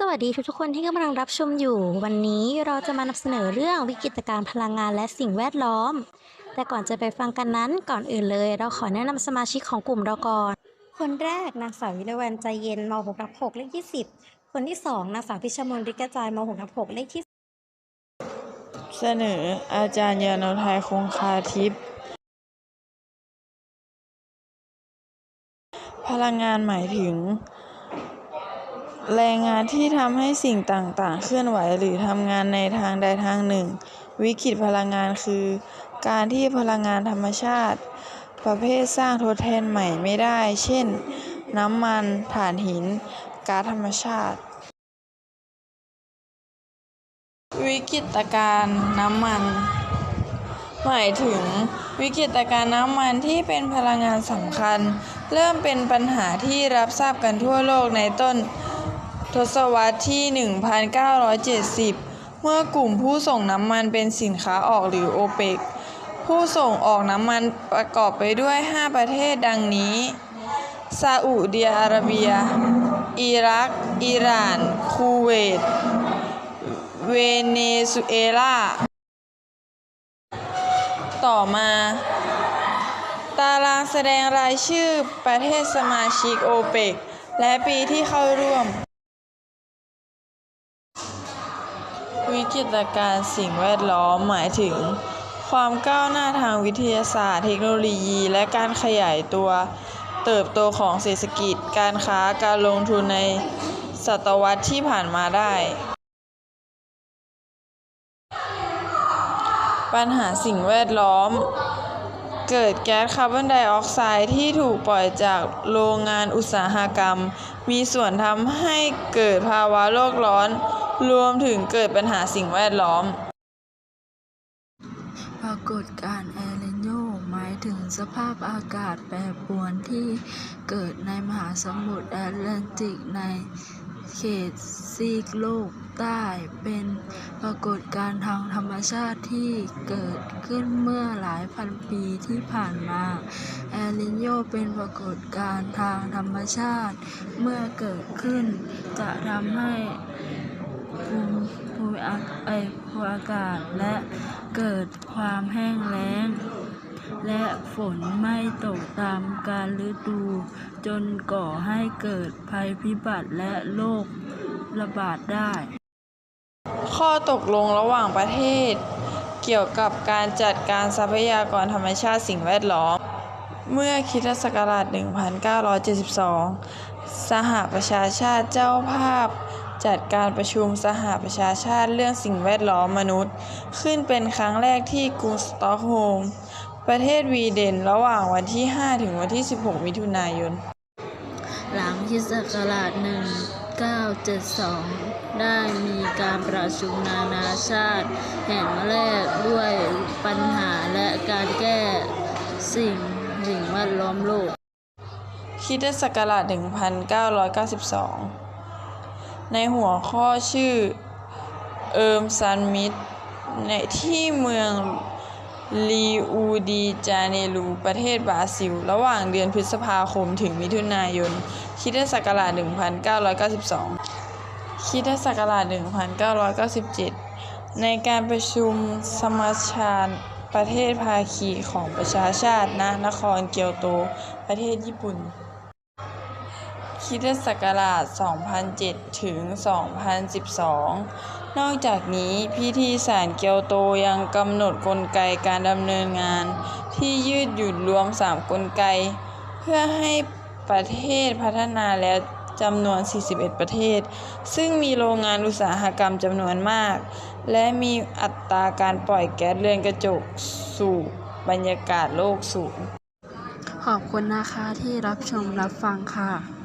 สวัสดีทุกๆคนที่กำลังรับชมอยู่ วันนี้เราจะมานำเสนอเรื่องวิกฤตการณ์พลังงานและสิ่งแวดล้อม แต่ก่อนจะไปฟังกันนั้นก่อนอื่นเลย เราขอแนะนำสมาชิกของกลุ่มเราก่อน คนแรกนางสาววิรวันใจเย็นม6ทับ6เลขที่10 คนที่สองนางสาวพิชมนริกกระจายม6ทับ6เลขที่ เสนออาจารย์ยานนทัยคงคาทิพย์พลังงานหมายถึง แรงงานที่ทำให้สิ่งต่างๆ เคลื่อนไหวหรือทำงานในทางใดทางหนึ่ง วิกฤตพลังงานคือ การที่พลังงานธรรมชาติ ประเภทสร้างทดแทนใหม่ไม่ได้ เช่น น้ำมันถ่านหินก๊าซธรรมชาติ วิกฤตการณ์น้ำมัน หมายถึงวิกฤตการณ์น้ำมันที่เป็นพลังงานสำคัญ เริ่มเป็นปัญหาที่รับทราบกันทั่วโลกในต้น ทศวรรษที่ 1970 เมื่อกลุ่มผู้ส่งน้ำมันเป็นสินค้าออกหรือโอเปกผู้ส่งออกน้ำมันประกอบไปด้วย 5 ประเทศดังนี้ ซาอุดิอาระเบีย อิรัก อิหร่าน คูเวต เวเนซุเอลา ต่อมา ตารางแสดงรายชื่อประเทศสมาชิกโอเปกและปีที่เข้าร่วม วิกฤตการณ์สิ่งแวดล้อมหมายถึง ความก้าวหน้าทางวิทยาศาสตร์ เทคโนโลยี และการขยายตัว เติบโตของเศรษฐกิจ การค้าการลงทุนในศตวรรษที่ผ่านมาได้ ปัญหาสิ่งแวดล้อม เกิดแก๊สคาร์บอนไดออกไซด์ที่ถูกปล่อยจากโรงงานอุตสาหกรรม มีส่วนทำให้เกิดภาวะโลกร้อน รวมถึงเกิดปัญหาสิ่งแวดล้อม ปรากฏการณ์เอลนิโญหมายถึงสภาพอากาศแปรปรวนที่เกิดในมหาสมุทรแอตแลนติกในเขตซีกโลกใต้เป็นปรากฏการณ์ทางธรรมชาติที่เกิดขึ้นเมื่อหลายพันปีที่ผ่านมาเอลิโญเป็นปรากฏการณ์ทางธรรมชาติเมื่อเกิดขึ้นจะทำให้ เอยภูมิอากาศและเกิดความแห้งแล้ง และฝนไม่ตกตามกาลฤดู จนก่อให้เกิดภัยพิบัติและโรคระบาดได้ ข้อตกลงระหว่างประเทศ เกี่ยวกับการจัดการทรัพยากรธรรมชาติสิ่งแวดล้อม เมื่อคริสตศักราช 1972 สหประชาชาติเจ้าภาพ จัดการประชุมสหประชาชาติเรื่องสิ่งแวดล้อมมนุษย์ ขึ้นเป็นครั้งแรกที่กรุงสตอกโฮล์มประเทศวีเดนระหว่างวันที่ 5 ถึงวันที่ 16 มิถุนายน หลังคริสตศักราช 1972 ได้มีการประชุมนานาชาติ แห่งแรกด้วยปัญหาและการแก้สิ่งสิ่งแวดล้อมโลกคริสตศักราช 1992 ในหัวข้อชื่อ เอิร์มซันมิดในที่เมืองลีอูดีจาเนรู ประเทศบราซิล ระหว่างเดือนพฤษภาคมถึงมิถุนายนคริสตศักราช1992คริสตศักราช1997 ในการประชุมสมัชชาประเทศภาคีของประชาชาติณนครเกียวโต ประเทศญี่ปุ่น คริสตศักราช 2007 ถึง 2012 นอกจากนี้พิธีสารเกียวโตยังกำหนดกลไกการดำเนินงาน ที่ยืดหยุ่นรวม 3 กลไก เพื่อให้ประเทศพัฒนาแล้วจำนวน 41 ประเทศ ซึ่งมีโรงงานอุตสาหกรรมจำนวนมาก และมีอัตราการปล่อยแก๊สเรือนกระจกสู่บรรยากาศโลกสูง ขอบคุณนะคะที่รับชมรับฟังค่ะ